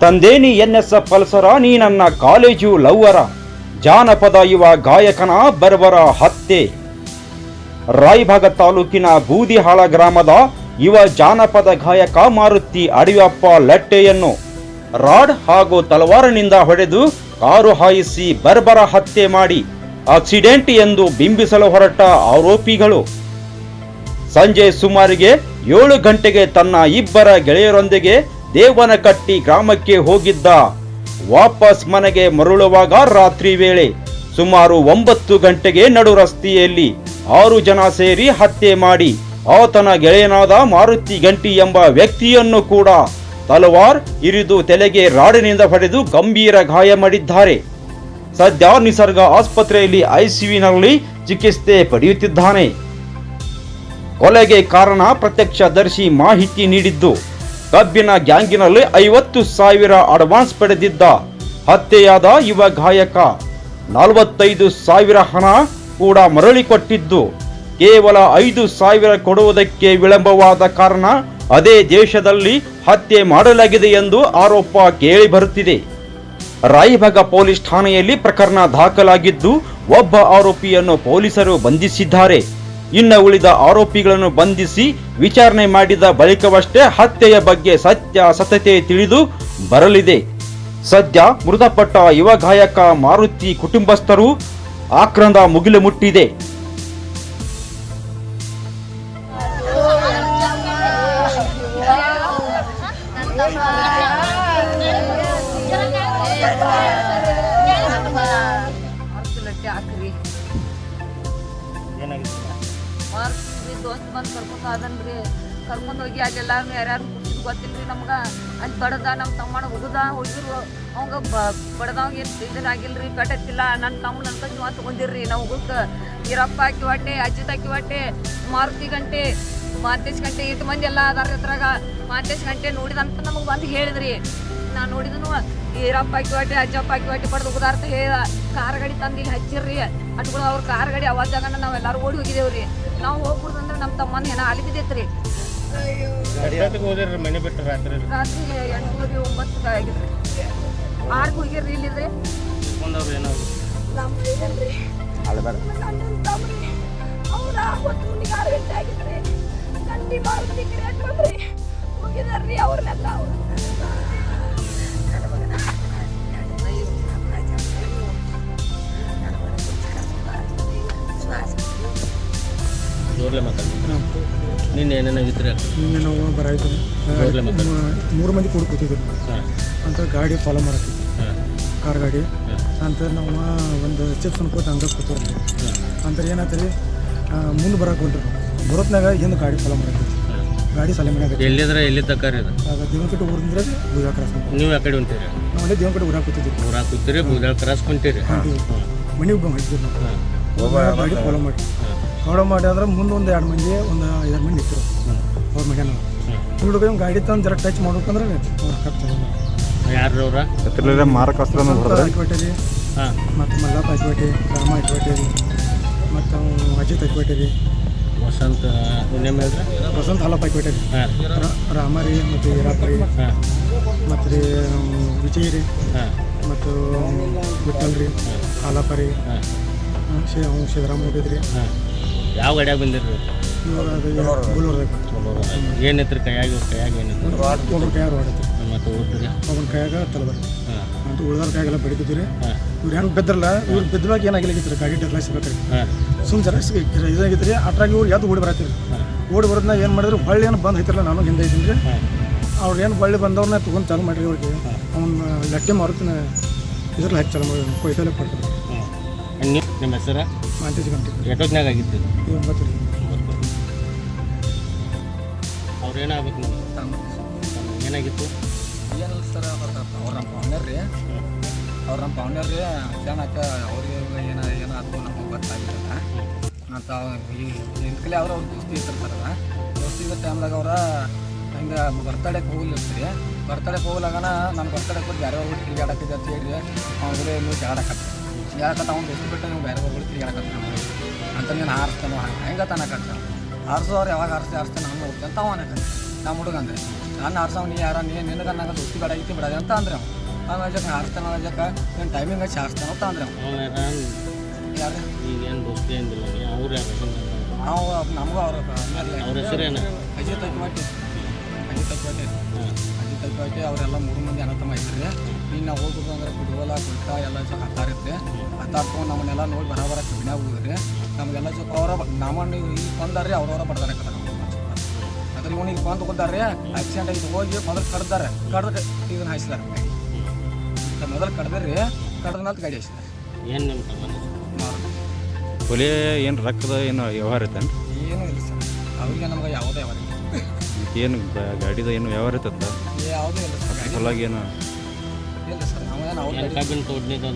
ತಂದೀನಿ N S ಪಲ್ಸರ ನೀ ನನ್ನ college ಲವ್ವರ. ಜಾನಪದ ಯುವ ಗಾಯಕನ ಬರ್ಬರ ಹತ್ಯೆ. ರಾಯಭಾಗ ತಾಲೂಕಿನ ಬೂದಿಹಾಳ ಗ್ರಾಮದ ಯುವ ಜಾನಪದ ಗಾಯಕ ಮಾರುತಿ ಅಡಿಯಪ್ಪ ಲಟ್ಟೆಯನ್ನು ರಾಡ್ ಹಾಗೂ ತಲವಾರನಿಂದ ಹೊಡೆದು ಕಾರು ಹಾಯಿಸಿ ಬರ್ಬರ ಹತ್ಯೆ ಮಾಡಿ ಆಕ್ಸಿಡೆಂಟ್ ಎಂದು ಬಿಂಬಿಸಲು ಹೊರಟ ಆರೋಪಿಗಳು. ಸಂಜೆ ಸುಮಾರಿಗೆ ಏಳು ಗಂಟೆಗೆ ತನ್ನ ಇಬ್ಬರ ಗೆಳೆಯರೊಂದಿಗೆ ದೇವನಕಟ್ಟಿ ಗ್ರಾಮಕ್ಕೆ ಹೋಗಿದ್ದ. ವಾಪಸ್ ಮನೆಗೆ ಮರಳುವಾಗ ರಾತ್ರಿ ವೇಳೆ ಸುಮಾರು ಒಂಬತ್ತು ಗಂಟೆಗೆ ನಡು ರಸ್ತೆಯಲ್ಲಿ ಆರು ಜನ ಸೇರಿ ಹತ್ಯೆ ಮಾಡಿ ಆತನ ಗೆಳೆಯನಾದ ಮಾರುತಿ ಗಂಟಿ ಎಂಬ ವ್ಯಕ್ತಿಯನ್ನು ಕೂಡ ತಲವಾರ್ ಇರಿದು ತಲೆಗೆ ರಾಡಿನಿಂದ ಪಡೆದು ಗಂಭೀರ ಗಾಯ ಮಾಡಿದ್ದಾರೆ ಸದ್ಯ ನಿಸರ್ಗ ಆಸ್ಪತ್ರೆಯಲ್ಲಿ ಐಸಿಯುನಲ್ಲಿ ಚಿಕಿತ್ಸೆ ಪಡೆಯುತ್ತಿದ್ದಾನೆ. ಕೊಲೆಗೆ ಕಾರಣ ಪ್ರತ್ಯಕ್ಷದರ್ಶಿ ಮಾಹಿತಿ ನೀಡಿದ್ದು, ಕಬ್ಬಿನ ಗ್ಯಾಂಗಿನಲ್ಲಿ ಐವತ್ತು ಸಾವಿರ ಅಡ್ವಾನ್ಸ್ ಪಡೆದಿದ್ದ ಹತ್ಯೆಯಾದ ಯುವ ಗಾಯಕ ನಲವತ್ತೈದು ಸಾವಿರ ಹಣ ಕೂಡ ಮರಳಿ ಕೊಟ್ಟಿದ್ದು, ಕೇವಲ ಐದು ಸಾವಿರ ಕೊಡುವುದಕ್ಕೆ ವಿಳಂಬವಾದ ಕಾರಣ ಅದೇ ದೇಶದಲ್ಲಿ ಹತ್ಯೆ ಮಾಡಲಾಗಿದೆ ಎಂದು ಆರೋಪ ಕೇಳಿ ಬರುತ್ತಿದೆ. ರಾಯಭಾಗ ಪೊಲೀಸ್ ಠಾಣೆಯಲ್ಲಿ ಪ್ರಕರಣ ದಾಖಲಾಗಿದ್ದು ಒಬ್ಬ ಆರೋಪಿಯನ್ನು ಪೊಲೀಸರು ಬಂಧಿಸಿದ್ದಾರೆ. ಇನ್ನು ಉಳಿದ ಆರೋಪಿಗಳನ್ನು ಬಂಧಿಸಿ ವಿಚಾರಣೆ ಮಾಡಿದ ಬಳಿಕವಷ್ಟೇ ಹತ್ಯೆಯ ಬಗ್ಗೆ ಸತ್ಯಾಸತ್ಯತೆ ತಿಳಿದು ಬರಲಿದೆ. ಸದ್ಯ ಮೃತಪಟ್ಟ ಯುವ ಗಾಯಕ ಮಾರುತಿ ಕುಟುಂಬಸ್ಥರು ಆಕ್ರಂದ ಮುಗಿಲು ಮುಟ್ಟಿದೆ. ಲಟ್ಟಿ ಹಾಕ್ರಿ ಮಾರ್ಕ್ಸ್ರಿ ದೋಸ್ತ್ ಬಂದು ಕರ್ಕೊಂಡು ಅದನ್ರಿ ಕರ್ಕೊಂಡು ಹೋಗಿ ಅಲ್ಲೆಲ್ಲ ಯಾರ್ಯಾರು ಕುಸಿದ್ ಗೊತ್ತಿಲ್ರಿ ನಮ್ಗೆ ಅಲ್ಲಿ ಬಡದ ನಮ್ಮ ತಮ್ಮನ ಹುಡುದ ಹುಡುಗರು ಅವಂಗ ಬಡದವಂಗ ಏನು ಇದನ್ನಾಗಿಲ್ರಿ ಪೆಟ್ಟತ್ತಿಲ್ಲ ನನ್ನ ತಮ್ಮ ಅಂತ ನೀವು ತಗೊಂಡಿರ್ರಿ ನಾವು ಹುಡುಗ ಈರಪ್ಪ ಹಾಕಿ ಹೊಟ್ಟೆ ಅಜ್ಜಿತ್ ಹಾಕಿ ಹೊಟ್ಟೆ ಮಾರುತಿ ಗಂಟೆ ಮಾತೇಶ್ ಗಂಟೆ ಇಟ್ಟು ಮಂದಿ ಎಲ್ಲ ಅದಾರ ಹತ್ರಾಗ ಮಾತೇಶ್ ಗಂಟೆ ನೋಡಿದಂತ ನಮಗೆ ಬಂದು ಹೇಳಿದ್ರಿ. ನಾ ನೋಡಿದನು ಈರಪ್ಪ ಹಾಕಿ ಹೊಟ್ಟೆ ಅಜ್ಜಪ್ಪ ಹಾಕಿ ಹೊಟ್ಟೆ ಪಡೆದು ಉದಾರ್ಥ ಹೇಳ ಕಾರ್ ಗಾಡಿ ತಂದು ಇಲ್ಲಿ ಹಚ್ಚಿರ್ರಿ. ಅಟ್ಗಳು ಅವ್ರ ಕಾರ್ ಗಾಡಿ ಅವಾಜ್ ಜಾಗನ ನಾವೆಲ್ಲರೂ ಓಡಿ ಹೋಗಿದೇವ್ರಿ. ನಾವು ಹೋಗ್ಬಿಡ್ದಂದ್ರೆ ನಮ್ಮ ತಮ್ಮನ ಏನ ಅಲ್ಲಿ ಬಿದ್ದೈತ್ರಿ ರಾತ್ರಿ? ರಾತ್ರಿ ಎಂಟೂವರೆ ಒಂಬತ್ತು ಆಗಿದ್ರಿ. ಆರ್ಗೆ ಹೋಗಿರ್ರಿ ಇಲ್ಲಿದ್ರೆ? ಇಸ್ಕೊಂಡವ್ರು ಜೋರ್ಲೆ ಮಾತಾಡಿ. ನಿನ್ನೆ ಏನೇನಾಗಿತ್ತು ರೀ ನಿನ್ನೆ ನಾವು ಬರಾಯ್ತು. ಮೂರು ಮಂದಿ ಕೂಡ ಕೂತಿದ್ರು ಅಂತ ಗಾಡಿ ಫಾಲೋ ಮಾಡತ್ತಿದ್ವಿ ಕಾರ್ ಗಾಡಿ. ಅಂತ ನಾವು ಒಂದು ಚಿಪ್ಸ್ ಅನ್ಕೋತ ಹಂಗೆ ಅಂತ ಏನಾಯ್ತು ರೀ? ಮುಂದೆ ಬರಕ್ಕೆ ಹೊಂಟ್ರಿ ಬರೋತ್ನಾಗ ಹಿಂದೆ ಗಾಡಿ ಫಾಲೋ ಮಾಡತ್ತಿದ್ವಿ ಹಾಂ ಗಾಡಿ ಸಲೆ ಮಾಡ್ಯಾಗ ಎಲ್ಲಿದ್ರೆ ಎಲ್ಲಿ ತಕ್ಕಾರಿ ಇದು ಆಗ ದೇವನಕಟ್ಟೆ ಊರಿಂದ ಬುಜಾ ಕ್ರಾಸ್ ಮಾಡ್ತೀವಿ. ನೀವು ಆ ಕಡೆ ಹೊಂಟಿರಿ? ನಾವು ಅಲ್ಲೇ ದೇವನಕಟ್ಟೆ ಊರಾಗ ಕೂತಿದ್ವಿ ಊರಾಗ ಕೂತೀರಿ ಬೂದಾಳ ಕ್ರಾಸ್ ಕುಂತೀರಿ ಮನೆ ಒಬ್ಬ ಮಾಡಿದ್ವಿ ನಾವು. ಗಾಡಿ ಫಾಲೋ ಮಾಡಿ. ಫಾಲೋ ಮಾಡಿ ಅಂದ್ರೆ ಮುಂದೆ ಒಂದು ಎರಡು ಮಂದಿ ಒಂದು ಐದಾರು ಮಂದಿ ಇತ್ತು ಅವ್ರ ಮನೆ ನಾವು. ಹುಡುಗ ಗಾಡಿ ತಂದು ಜರ ಟಚ್ ಮಾಡ್ಬೇಕಂದ್ರೆ ಅವ್ರು ಕಪ್ತಾರೆ ಯಾರು ಅವ್ರ? ಹಾಕಿಬಿಟ್ಟಿರಿ ಹಾಂ. ಮತ್ತು ಮಲ್ಲಪ್ಪ ಹಾಕಿಬಿಟ್ಟಿ ರಾಮ ಹಾಕಿಬಿಟ್ಟಿರಿ ಮತ್ತು ಅಜಿತ್ ಹಾಕಿಬಿಟ್ಟಿರಿ ವಸಂತ ನಿಮ್ಮ ಹೇಳ್ರಿ ವಸಂತ ಹಾಲಪ್ಪ ಹಾಕಿಬಿಟ್ಟಿರಿ ಹಾಂ. ರಾಮ ರೀ ಮತ್ತು ಹೀರಾಪರಿ ಹಾಂ. ಮತ್ತು ರೀ ವಿಜಯ್ ರೀ ಹಾಂ. ಮತ್ತು ವಿಠಲ್ ರೀ ಹಾಲಪ್ಪ ರೀ ಹಾಂ. ಸಿದ್ದರಾಮ ಹೋಗಿದ್ರಿ ಹಾಂ. ಯಾವ ಗಾಡ್ಯಾಗ ಬಂದಿರಿ ಇವಾಗ ಅದು ಗುಲ್ಬರ್ದಾಗ ಏನಿತ್ತು ಕೈಯಾಗ ಕೈಯಾಗ ಏನಿತ್ತು ಒಬ್ಬರ ಕೈಯಾಗ ಹೊಡತ್ರಿ ಮತ್ತು ಓದ್ರಿ ಒಬ್ಬನ ಕೈಯಾಗ ತಲಬರ್ ಅಂತ ಉಳ್ದಾರ ಕೈಯಾಗೆಲ್ಲ ಬೆಳಿತಿದ್ರಿ ಇವ್ರು ಹೆಂಗೆ ಬಿದ್ರಲ್ಲ ಇವ್ರು ಬಿದ್ದಾಗ ಏನಾಗಿಲ್ಲ ಗಾಡಿ ಡಗ್ಲಾಸ್ ಇರ್ಬೇಕ್ರಿ. ಹಾಂ. ಸುಮ್ ಜನ ಇದಾಗಿದ್ರಿ ಅಟ್ರಾಗಿ ಇವ್ರು ಯಾವ್ದು ಓಡಿ ಬರತ್ತೀರಿ ಓಡಿ ಬರೋದನ್ನ ಏನು ಮಾಡಿದ್ರು ಹೊಳ್ಳಿ ಏನು ಬಂದು ಐತಿರಲ್ಲ ನಾನು ಹಿಂದೆ ಇದ್ದೀನಿ. ರೀ ಅವ್ರು ಏನು ಹೊಳ್ಳಿ ಬಂದವ್ರನ್ನ ತೊಗೊಂಡು ಚಾಲು ಮಾಡಿರಿ ಅವ್ರಿಗೆ. ಅವ್ನ ಲಟ್ಟೆ ಮಾರುತ್ತೆ ಇದ್ರಲ್ಲಿ ಹಚ್ಚಿ ಚಾಲು ಮಾಡಿ ಕೊಯ್ತಲ್ಲೇ ಕೊಡ್ತಾರೆ. ನಿಮ್ಮ ಹೆಸರ? ಮಾಂತೇಜ್ ಗಂಟೆ. ಎಷ್ಟೊತ್ತಿನಾಗ ಆಗಿತ್ತು? ಇವ್ರು ಬರ್ತೀರಿ ಅವ್ರು ಏನಾಗಬೇಕು ಏನಾಗಿತ್ತು? ಏನು ಸರ್ ಅವ್ರ ನಮ್ಮ ಪೌನ್ಯರ್ ರೀ. ಅವ್ರು ನಮ್ಮ ಪೌನ್ಯರ್ ರೀ, ಅಚಾನಕ ಅವ್ರಿಗೆ ಏನು ಏನಾಯ್ತು ನಮಗೆ ಗೊತ್ತಾಗಿಲ್ಲ ಅಂತ. ಎಂಟ್ಕಲೆ ಅವ್ರು ಅವ್ರು ದೋಸ್ತಿ ಇರ್ತಾರೆ ದೋಸ್ತಿ ಇದ್ದ ಟೈಮ್ದಾಗ ಅವ್ರ ಹಿಂಗೆ ಬರ್ತಡೇಗೆ ಹೋಗ್ಲಿರ್ತೀರಿ ಬರ್ತಡೇಗೆ ಹೋಗ್ಲಾಗನ ನಾನು ಬರ್ತಡೇಗೆ ಹೋಗಿ ಬೇರೆ ಅವ್ರು ತಿರುಗಾಡಕ್ಕಿದೆ ಅಂತ ಹೇಳಿ ಅವ್ರು ನೀವು ಜಾಡಕತ್ತ ಯಾಕತ್ತ ಅವ್ನು ದೋಸ್ತಿ ಬಿಟ್ಟು ನೀವು ಬೇರೆ ಬರ್ಬಿಟ್ಟು ತಿರ್ಗಾಡಕತ್ತ ಅಂತ ನೀನು ಹಾರಿಸ್ತಾನೋ ಹೆಂಗೆ. ತನಕತ್ತ ಹಾರಿಸೋರು ಯಾವಾಗ ಆರಿಸಿ ಆರಿಸ್ತೀನಿ ನಾನು ಹೋಗ್ತೀನಿ ಅಂತ ಅವನ ನಮ್ಮ ಹುಡುಗ ಅಂದ್ರೆ. ನಾನು ಆರಿಸೋ ನೀ ಯಾರ ನೀ ನಿನಗೆ ನಂಗೆ ದೋಸ್ತಿ ಬೇಡ ಐತಿ ಬಿಡದೆ ಅಂತ ಅಂದ್ರೆ ಅವ್ನು. ಆಮೇಲೆ ಆರಿಸ್ತಾನೆ ಹಾರಿಸ್ತಾನ ಜಕ ನೀನು ಟೈಮಿಂಗ್ ಹಚ್ಚಿ ಆರಿಸ್ತಾನೆ ಅಂತ ಅಂದ್ರೆ ಅವ್ನು. ಯಾರು? ಈಗೇನು ದೋಸ್ತಿ ಅಂದಿಲ್ಲ ಅವ್ರು ಯಾರು? ನಾವು ನಮಗೂ ಅವ್ರ ಅವ್ರ ಹೆಸರೇನು? ಅಜಿತ್ ತೈಕವಾಟಿ ಅಜಿತ್ ಹಾಂ. ಅಜಿತ್ ತೈಕವಾಟಿ ಅವರೆಲ್ಲ ಮೂರು ಮಂದಿ ಅನತಮ್ಮ ಇದ್ರಿ ನೀನು ನಾವು ಹೋಗ್ಬೇಕು ಅಂದ್ರೆ ಕುಡುವಲ ಕುಟ್ಟ ಎಲ್ಲ ಚೆನ್ನಾಗಿ ಹತ್ತಾರಿತ್ತೆ ಹತ್ತಾರ್ಕೊಂಡು ನಮ್ಮನ್ನೆಲ್ಲ ನೋಡಿ ಬರಬರ ಕಬ್ಬಿನ ಹೋಗಿದ್ರಿ ನಮಗೆಲ್ಲ ಜೊತೆ ಅವರ ನಮ್ಮಣ್ಣ ಬಂದಾರ್ರಿ ಅವ್ರವ್ರ ಬಡ್ದಾರೆ ಕದ ಅದ್ರ ಇವನಿಗೆ ಬಂದು ಹೋದಾರ್ರಿ ಆಕ್ಸಿಡೆಂಟ್ ಆಗಿ ಹೋಗಿ ಮೊದಲು ಕಡ್ದಾರೆ. ಕಡ್ದು ಇದನ್ನ ಹಾಯಿಸಿದಾರೆ. ಮೊದಲು ಕಡ್ದ್ರಿ ಕಡ್ದ ಮೇಲೆ ಗಾಡಿ ಹಾಯಿಸಿದಾರೆ. ಏನು ನಿಮ್ಮ ಕೊಲೆ ಏನು ರಕ್ತದ ಏನು ವ್ಯವಹಾರ ಐತೆ ಏನು ಇಲ್ಲ ಸರ್. ಅವ್ರಿಗೆ ನಮ್ಗೆ ಯಾವುದೇ ವ್ಯವಹಾರ ಏನು ಗಾಡಿದ ಏನು ವ್ಯವಹಾರ ಐತತ್ತ ಯಾವುದೇ ಇಲ್ಲ ಸರ್. ಹೊಲಾಗಿ ಏನು ಇಲ್ಲ ಸರ್ ನಾವೇನು ಸಾವಿರ ರೂಪಾಯಿ ಕಬ್ಬಿನ ತೋಡ್ನಿದ್ದು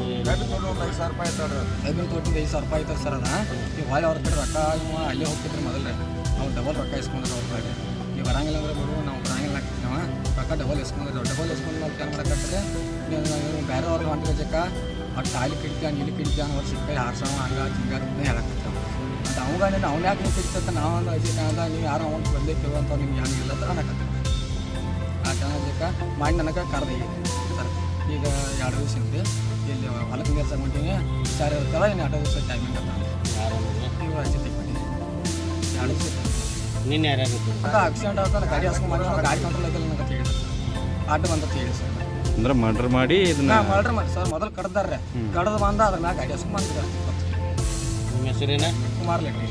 ಐದು ತೋಟಿಂದ ಐದು ಸಾವಿರ ರೂಪಾಯಿ ಆಯ್ತು ಸರ್ ಅದ. ನೀವು ಹೊಳೆ ಅವ್ರ ಬಿಟ್ಟು ರೊಕ್ಕ ಇವ ಅಲ್ಲೇ ಹೋಗ್ತಿದ್ರಿ ಮೊದಲೇ ನಾವು ಡಬಲ್ ರೊಕ್ಕ ಇಸ್ಕೊಂಡ್ರೆ ಅವ್ರ ಕಡೆ ನೀವು ಬರಂಗಿಲ್ಲ ಅಂದ್ರೆ ಬಿಡು ನಾವು ಬರಂಗಿಲ್ಲ ನಾವು ರೊಕ್ಕ ಡಬಲ್ ಇಸ್ಕೊಂಡ್ರೆ ಡಬಲ್ ಇಸ್ಕೊಂಡು ನಾವು ಏನು ಮಾಡಕತ್ತಾರೆ. ನೀವು ಬೇರೆ ಅವ್ರಿಗೆ ಹೊಂಟಿಗೆ ಜಕ್ಕ ಒಟ್ಟು ತಾಲಿ ಕಿಡ್ತೀಯ ನೀಲಿ ಕಿಡ್ತೀಯ ಅನ್ನೋ ಸಿಕ್ಕ ಹಾರ್ಸೋ ಹಂಗ ಹಿಂಗ ಅಂತ ಹೇಳಕತ್ತ ಮತ್ತು ಅವಾಗ ನೀನು ಅವ್ನ ಯಾಕೆ ನೀವು ಕಿಡ್ತತ್ತ ನಾವು ಅಂದ್ರೆ ಅಜಿಕ ಅಂದ ನೀವು ಯಾರು ಅವ್ನು ಬಂದಿರ್ತೀವಿ ಅಂತ ನಿಮ್ಗೆ ಯಾನಿಲ್ಲ ಇಲ್ಲ ಅಂತ ಅನ್ನಕತ್ತ ಆ ಚೆನ್ನಾಗ ಮಾಡಿ ನನಗೆ ಕರೆದ ಸರ್ ಈಗ ಎರಡು ದಿವಸ ಹಿಂದೆ ಇಲ್ಲಿ ಹೊಲಕ್ಕೆ ಕೆಲಸ ಹೊಂಟೀನಿ ಸರ್ ಇರ್ತಲ್ಲ ಇನ್ನು ಎರಡು ದಿವಸ ಟೈಮಿಂಗ್ ತೆಗ್ದು ಎರಡು ದಿವಸ ನಿನ್ನ ಯಾರು ಇದ್ರು? ಆಕ್ಸಿಡೆಂಟ್ ಆಗ್ತಾನೆ ಗಾಡಿ ಹಾಸ್ಕೊಂಡು ಮಾಡಿ ಗಾಡಿ ಕಂಟ್ರೋಲ್ ಆಗಿಲ್ಲ ನನಗೆ ಬಂದ ಹೇಳಿ ಸರ್ ಅಂದ್ರೆ ಮರ್ಡರ್ ಮಾಡಿ ಇದನ್ನ ಮರ್ಡರ್ ಮಾಡಿ. ಸರ್ ಮೊದಲು ಕಡ್ದಾರ್ರೆ. ಕಡ್ದು ಬಂದ ಅದ್ರ ಮ್ಯಾಗ ಗಾಡಿ ಹಾಸ್ಕೊಂಡು ಬಂದಿದ್ದಾರೆ ನಿಮ್ಮ ಹೆಸರೇನ? ಕುಮಾರ್ ಲೆಟ್ಟಿ